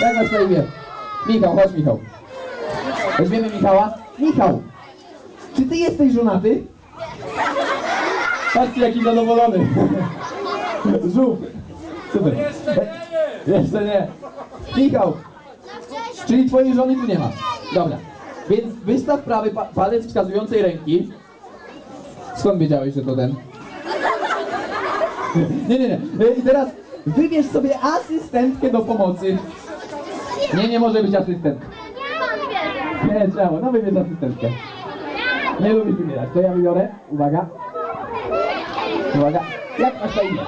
Jak masz na imię? Michał, chodź Michał. Weźmiemy Michała. Michał, czy ty jesteś żonaty? Patrzcie jaki zadowolony. Żółw. Super. Jeszcze nie. Michał, czyli twojej żony tu nie ma. Dobra. Więc wystaw prawy pa palec wskazującej ręki. Skąd wiedziałeś, że to ten? Nie, nie, nie. I teraz wybierz sobie asystentkę do pomocy. Nie, nie może być asystent. Nie, trzeba. No wybierz asystentkę. Nie lubisz wybierać. To ja wybiorę. Uwaga. Uwaga. Jak masz na imię?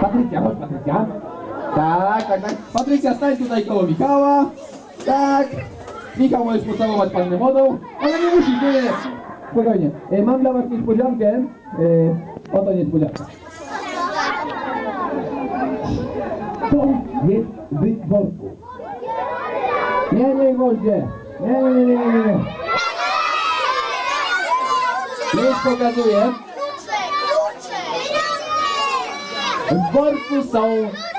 Patrycja, chodź Patrycja. Tak, tak, tak. Patrycja, stań tutaj koło Michała. Tak. Michał, możesz pocałować pannę młodą, ale nie musisz, nie, nie, nie. Spokojnie. E, mam dla was niespodziankę. E, oto niespodzianka. To jest w worku. Nie, nie, gwoździe. Nie, nie, nie, nie, nie. Już pokazuję. W worku są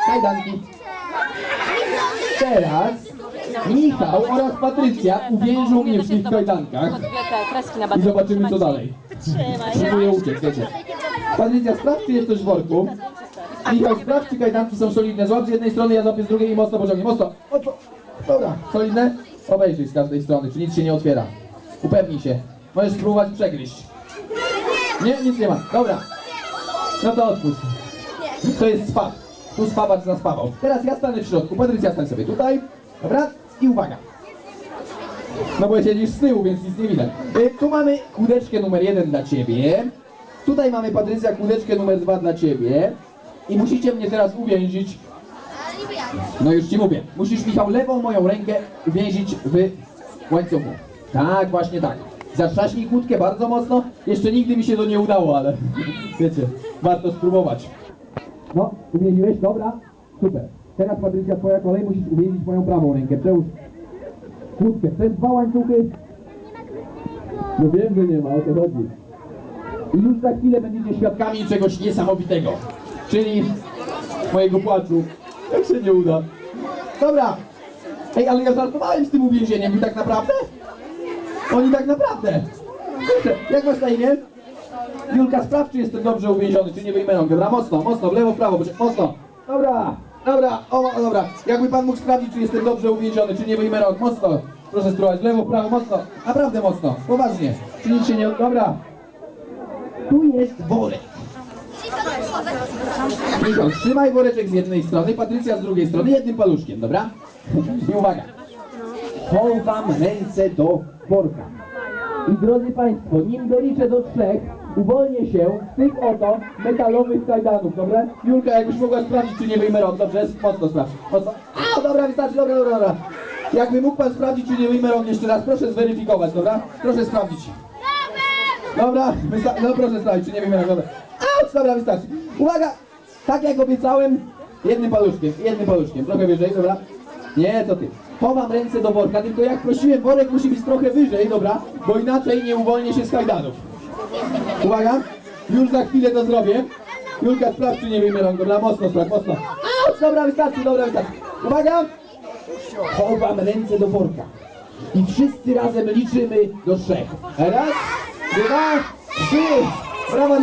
kajdanki. Teraz Michał oraz Patrycja uwiężą mnie w tych kajdankach i zobaczymy co dalej. Trzymaj. Próbuję uciec, wiecie. Patrycja, sprawdź czy jest coś w worku. Michał, sprawdź czy kajdanki są solidne. Złap z jednej strony, ja złapię z drugiej i mocno pociągnij. Mocno. Mocno. Dobra, solidne? Obejrzyj z każdej strony, czy nic się nie otwiera. Upewnij się. Możesz spróbować przegryźć. Nie, nic nie ma. Dobra. No to odpuść. To jest spa. Tu spawacz zaspawał. Teraz ja stanę w środku. Patrycja stań sobie tutaj. Dobra? I uwaga. No bo siedzisz z tyłu, więc nic nie widać. E, Tu mamy kudeczkę numer jeden dla ciebie. Tutaj mamy Patrycja kudeczkę numer dwa dla ciebie. I musicie mnie teraz uwięzić. No już ci mówię. Musisz Michał lewą moją rękę uwięzić w łańcuchu. Tak, właśnie tak. Zatrzaśnij kłódkę bardzo mocno. Jeszcze nigdy mi się to nie udało, ale wiecie, warto spróbować. No, uwięziłeś? Dobra. Super. Teraz Patrycja, twoja kolej, musisz uwięzić moją prawą rękę. Przełóż kłódkę. Te dwa łańcuchy. No wiem, że nie ma, o to chodzi. I już za chwilę będziecie świadkami czegoś niesamowitego. Czyli mojego płaczu. Jak się nie uda. Dobra. Ej, ale ja żartowałem z tym uwięzieniem i tak naprawdę? Oni tak naprawdę. Jak masz na imię? Julka, sprawdź, czy jestem dobrze uwięziony, czy nie wyjmę. Dobra, mocno, mocno, w lewo, w prawo, mocno. Dobra, dobra, o, dobra. Jakby pan mógł sprawdzić, czy jestem dobrze uwięziony, czy nie wyjmę. Mocno. Proszę spróbować, w lewo, w prawo, mocno. Naprawdę mocno, poważnie. Czy nic się nie... Dobra. Tu jest worek. Michał, trzymaj woreczek z jednej strony, Patrycja z drugiej strony, jednym paluszkiem, dobra? I uwaga. Chowam ręce do worka. I drodzy Państwo, nim doliczę do trzech, uwolnię się z tych oto metalowych kajdanów, dobra? Julka, jakbyś mogła sprawdzić, czy nie wyjmę rąk, dobrze? Mocno sprawdź, mocno. A, dobra, wystarczy, dobra, dobra, dobra. Jakby mógł Pan sprawdzić, czy nie wyjmę rąk jeszcze raz, proszę zweryfikować, dobra? Proszę sprawdzić. Dobra, no proszę sprawdzić, czy nie wyjmę rąk, dobra. Auć, dobra, wystarczy. Uwaga, tak jak obiecałem, jednym paluszkiem, jednym paluszkiem, trochę wyżej, dobra? Nie, to ty. Chowam ręce do worka, tylko jak prosiłem, worek musi być trochę wyżej, dobra? Bo inaczej nie uwolnię się z kajdanów. Uwaga, już za chwilę to zrobię. Julka, sprawdź, czy nie wyjmę rąk, dobra? Mocno sprawdź, mocno. Dobra, wystarczy, dobra, wystarczy. Uwaga! Chowam ręce do worka. I wszyscy razem liczymy do trzech. Raz, dwa, trzy. Brawa.